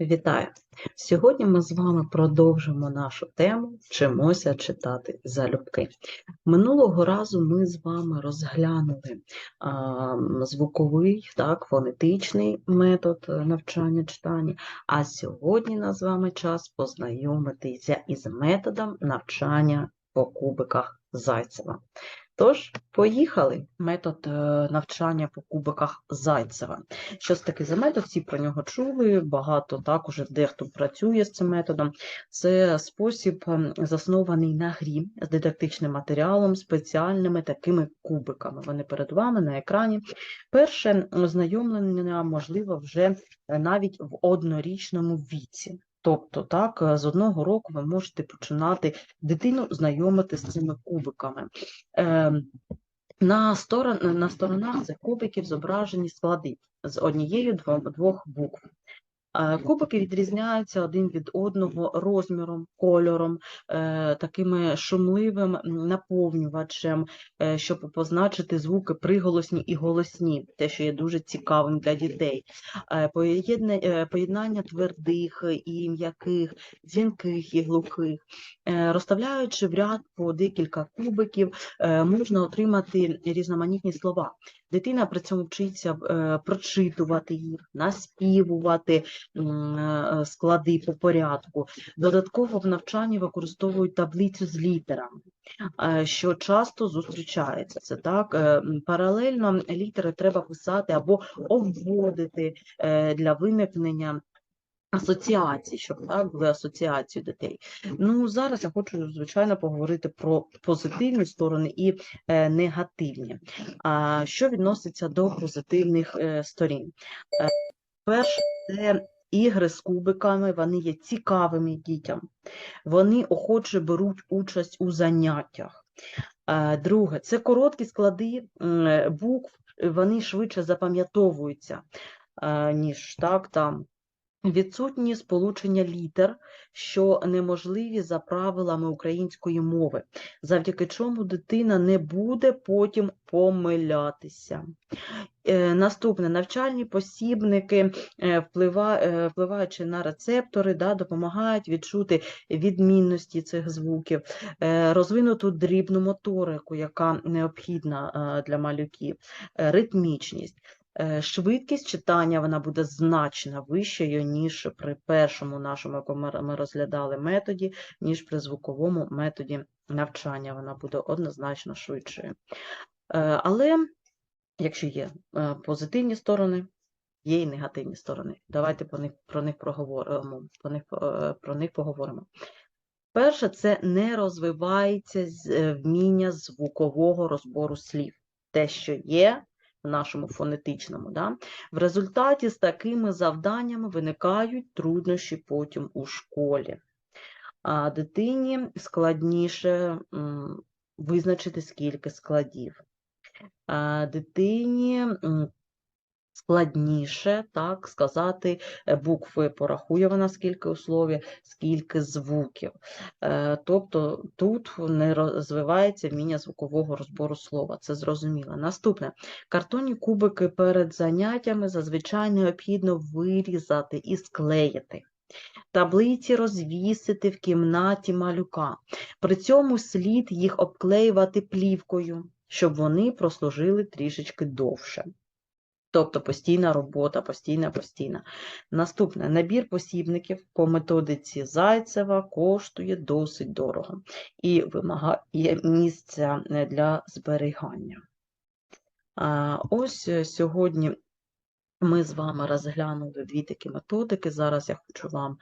Вітаю! Сьогодні ми з вами продовжимо нашу тему Вчимося читати залюбки. Минулого разу ми з вами розглянули а, звуковий, так, фонетичний метод е, навчання читання, а сьогодні на з вами час познайомитися із методом навчання по кубиках Зайцева. Тож, поїхали. Метод е, навчання по кубиках Зайцева. Що це таке за метод? Всі про нього чули, багато так уже дехто працює з цим методом. Це спосіб ем, заснований на грі з дидактичним матеріалом, спеціальними такими кубиками. Вони перед вами на екрані. Перше ознайомлення можливо вже е, навіть в однорічному віці. Тобто, так, е, з одного року ви можете починати дитину знайомити з цими кубиками. Ем, на, сторон, на сторонах цих кубиків зображені склади з однією двох букв. Е, Кубики відрізняються один від одного розміром, кольором, е, такими шумливим наповнювачем, е, щоб позначити звуки приголосні і голосні, те, що є дуже цікавим для дітей. Поєдна- Поєднання твердих і м'яких, дзвінких і глухих. Розставляючи в ряд по декілька кубиків, можна отримати різноманітні слова. Дитина при цьому вчиться е, прочитувати їх, наспівувати е, склади по порядку. Додатково в навчанні використовують таблицю з літерами, е, що часто зустрічається. Це так. е, Паралельно літери треба писати або обводити е, для виникнення. Асоціації, щоб так були асоціації дітей. Ну зараз я хочу звичайно поговорити про позитивні сторони і е, негативні. А що відноситься до позитивних е, сторін? Е, перше, це ігри з кубиками, вони є цікавими дітям, вони охоче беруть участь у заняттях. Е, Друге, це короткі склади букв, вони швидше запам'ятовуються, е, ніж так там. Відсутні сполучення літер, що неможливі за правилами української мови, завдяки чому дитина не буде потім помилятися. Е, Наступне навчальні посібники, е, е, впливаючи на рецептори, да, допомагають відчути відмінності цих звуків, розвинуту дрібну моторику, яка необхідна для малюків, ритмічність. Е, Швидкість читання вона буде значно вищою, ніж при першому нашому, якому ми- розглядали методі, ніж при звуковому методі навчання. Вона буде однозначно швидшою. Е, Але якщо є е, позитивні сторони, є і негативні сторони. Давайте про них, про них проговоримо. Про них, про них поговоримо. Перше, це не розвивається вміння звукового розбору слів. Те, що є нашому фонетичному. Да? В результаті з такими завданнями виникають труднощі потім у школі. А дитині складніше визначити, скільки складів. А дитині складніше так, сказати е, букви, порахує вона скільки у слові, скільки звуків. Е, Тобто тут не розвивається вміння звукового розбору слова, це зрозуміло. Наступне. Картонні кубики перед заняттями зазвичай необхідно вирізати і склеїти. Таблиці розвісити в кімнаті малюка. При цьому слід їх обклеювати плівкою, щоб вони прослужили трішечки довше. Тобто постійна робота, постійна, постійна. Наступне. Набір посібників по методиці Зайцева коштує досить дорого і вимагає місця е, для зберігання. Ось е, сьогодні ми з вами розглянули дві такі методики. Зараз я хочу вам,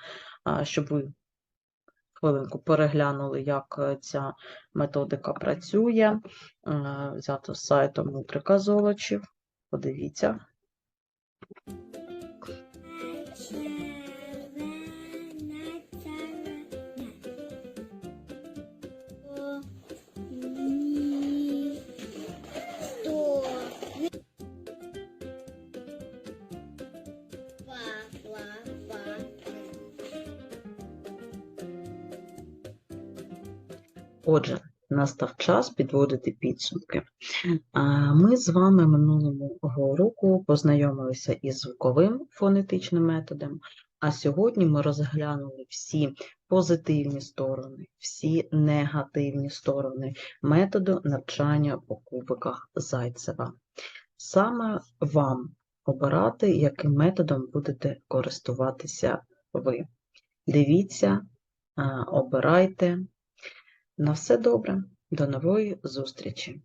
щоб ви хвилинку переглянули, як е, ця методика працює. Взято з сайту Мутрика Золочів. Подивіться. Отже, настав час підводити підсумки. Ми з вами минулого року познайомилися із звуковим фонетичним методом, А сьогодні ми розглянули всі позитивні сторони, всі негативні сторони методу навчання по кубиках Зайцева. Саме вам обирати, яким методом будете користуватися ви. Дивіться, обирайте. На все добре, до нової зустрічі!